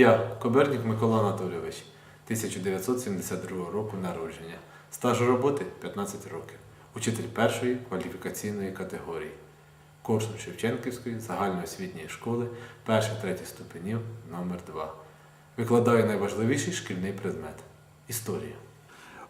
Я, Кобернік Микола Анатолійович, 1972 року народження. Стаж роботи 15 років. Учитель першої кваліфікаційної категорії. Корсун Шевченківської загальноосвітньої школи перших-третіх ступенів номер 2 Викладаю найважливіший шкільний предмет історію.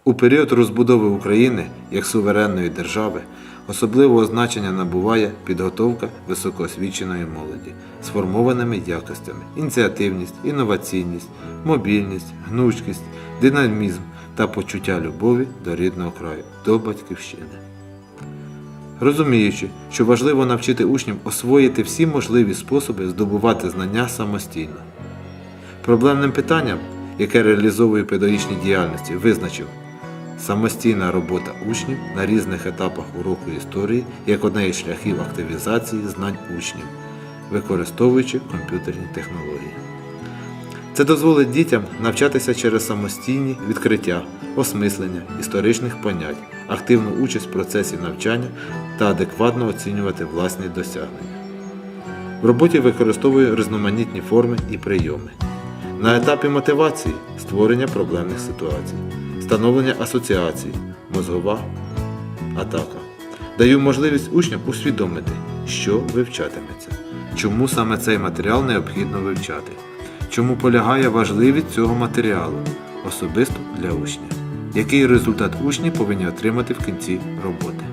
У період розбудови України як суверенної держави особливого значення набуває підготовка високоосвіченої молоді, сформованими якостями ініціативність, інноваційність, мобільність, гнучкість, динамізм та почуття любові до рідного краю, до батьківщини. Розуміючи, що важливо навчити учнів освоїти всі можливі способи здобувати знання самостійно. Проблемним питанням, яке реалізовує в педагогічній діяльності, визначив самостійна робота учнів на різних етапах уроку історії як одне із шляхів активізації знань учнів, використовуючи комп'ютерні технології. Це дозволить дітям навчатися через самостійні відкриття, осмислення історичних понять, активну участь в процесі навчання та адекватно оцінювати власні досягнення. В роботі використовую різноманітні форми і прийоми. На етапі мотивації створення проблемних ситуацій, встановлення асоціацій, мозгова атака. Даю можливість учням усвідомити, що вивчатиметься, чому саме цей матеріал необхідно вивчати, чому полягає важливість цього матеріалу, особисто для учня, який результат учні повинні отримати в кінці роботи.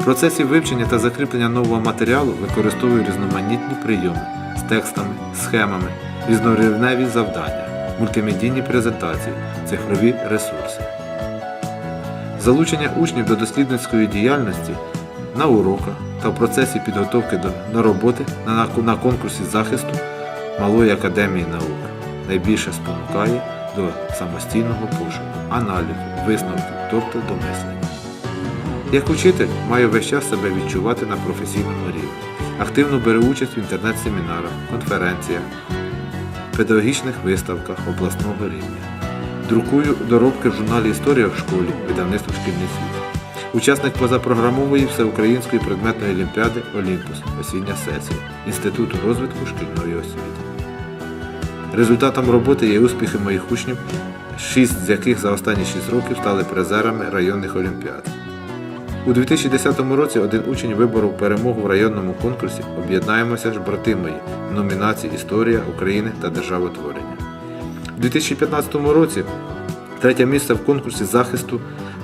В процесі вивчення та закріплення нового матеріалу використовую різноманітні прийоми з текстами, схемами, різнорівневі завдання, мультимедійні презентації, цифрові ресурси. Залучення учнів до дослідницької діяльності на уроках та в процесі підготовки до, роботи на, конкурсі захисту Малої академії наук найбільше спонукає до самостійного пошуку, аналізу, висновків, тобто до мислення. Як учитель маю весь час себе відчувати на професійному рівні. Активно беру участь в інтернет-семінарах, конференціях, педагогічних виставках обласного рівня. Друкую доробки в журналі Історія в школі, видавництво Шкільний світ. Учасник позапрограмової всеукраїнської предметної олімпіади Олімпус, осіння сесія Інституту розвитку шкільної освіти. Результатом роботи є успіхи моїх учнів, шість з яких за останні 6 років стали призерами районних олімпіад. У 2010 році один учень виборов перемогу в районному конкурсі Об'єднаємося ж брати мої в номінації Історія України та державотворення. У 2015 році третє місце в конкурсі захисту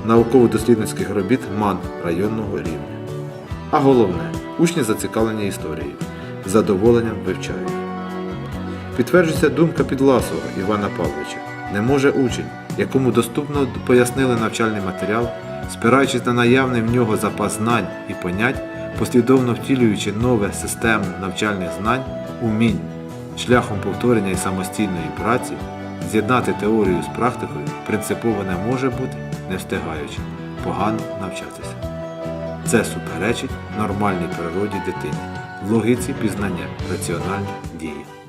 науково-дослідницьких робіт МАН районного рівня. А головне, учні зацікавлені історією, задоволенням вивчають. Підтверджується думка Підласова Івана Павловича. Не може учень, якому доступно пояснили навчальний матеріал, спираючись на наявний в нього запас знань і понять, послідовно втілюючи нове систему навчальних знань, умінь, шляхом повторення і самостійної праці, з'єднати теорію з практикою принципово не може бути, не встигаючи, погано навчатися. Це суперечить нормальній природі дитини, логіці пізнання, раціональній дії.